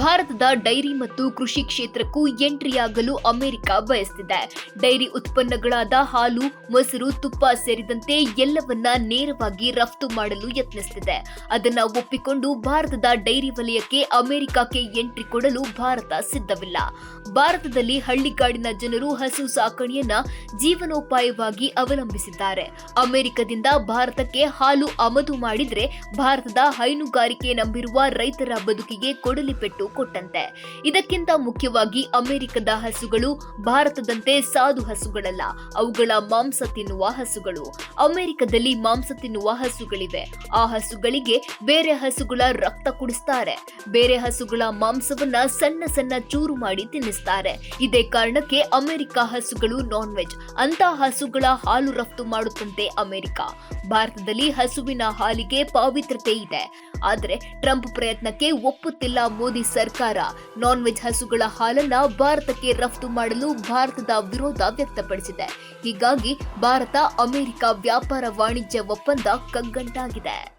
ಭಾರತದ ಡೈರಿ ಮತ್ತು ಕೃಷಿ ಕ್ಷೇತ್ರಕ್ಕೂ ಎಂಟ್ರಿಯಾಗಲು ಅಮೆರಿಕ ಬಯಸ್ತಿದೆ. ಡೈರಿ ಉತ್ಪನ್ನಗಳಾದ ಹಾಲು, ಮೊಸರು, ತುಪ್ಪ ಸೇರಿದಂತೆ ಎಲ್ಲವನ್ನ ನೇರವಾಗಿ ರಫ್ತು ಮಾಡಲು ಯತ್ನಿಸುತ್ತಿದೆ ಅದನ್ನ ಒಪ್ಪಿಕೊಂಡು ಭಾರತದ ಡೈರಿ ವಲಯಕ್ಕೆ ಅಮೆರಿಕಕ್ಕೆ ಎಂಟ್ರಿ ಕೊಡಲು ಭಾರತ ಸಿದ್ಧವಿಲ್ಲ. ಭಾರತದಲ್ಲಿ ಹಳ್ಳಿಗಾಡಿನ ಜನರು ಹಸು ಸಾಕಣೆಯನ್ನ ಜೀವನೋಪಾಯವಾಗಿ ಅವಲಂಬಿಸಿದ್ದಾರೆ. ಅಮೆರಿಕದಿಂದ ಭಾರತಕ್ಕೆ ಹಾಲು ಆಮದು ಮಾಡಿದ್ರೆ ಭಾರತದ ಹೈನುಗಾರಿಕೆ ನಂಬಿರುವ ರೈತರ ಬದುಕಿಗೆ ಕೊಡಲಿ ಪೆಟ್ಟು ಕೊಟ್ಟಂತೆ ಇದಕ್ಕಿಂತ ಮುಖ್ಯವಾಗಿ ಅಮೆರಿಕದ ಹಸುಗಳು, ಭಾರತದಂತೆ ಸಾಧು ಹಸುಗಳಲ್ಲ, ಅವುಗಳ ಮಾಂಸ ತಿನ್ನುವ ಹಸುಗಳು. ಅಮೆರಿಕದಲ್ಲಿ ಮಾಂಸ ತಿನ್ನುವ ಹಸುಗಳಿವೆ. ಆ ಹಸುಗಳಿಗೆ ಬೇರೆ ಹಸುಗಳ ರಕ್ತ ಕುಡಿಸ್ತಾರೆ. ಬೇರೆ ಹಸುಗಳ ಮಾಂಸವನ್ನ ಸಣ್ಣ ಸಣ್ಣ ಚೂರು ಮಾಡಿ ತಿನ್ನಿಸ್ತಾರೆ. ಇದೇ ಕಾರಣಕ್ಕೆ ಅಮೆರಿಕ ಹಸುಗಳು ನಾನ್ ವೆಜ್ ಅಂತ ಹಸುಗಳ ಹಾಲು ರಫ್ತು ಮಾಡುತ್ತಂತೆ ಅಮೆರಿಕ. ಭಾರತದಲ್ಲಿ ಹಸುವಿನ ಹಾಲಿಗೆ ಪಾವಿತ್ರತೆ ಇದೆ. ಆದರೆ ಟ್ರಂಪ್ ಪ್ರಯತ್ನಕ್ಕೆ ಒಪ್ಪುತ್ತಿಲ್ಲ ಮೋದಿ ನಾನ್ ವೆಜ್ ಹಸುಗಳ ಹಾಲನ್ನ ಭಾರತಕ್ಕೆ ರಫ್ತು ಮಾಡಲು ಭಾರತದ ವಿರೋಧ ವ್ಯಕ್ತಪಡಿಸಿದೆ. ಹೀಗಾಗಿ ಭಾರತ ಅಮೆರಿಕ ವ್ಯಾಪಾರ ವಾಣಿಜ್ಯ ಒಪ್ಪಂದ ಕಗ್ಗಂಟಾಗಿದೆ.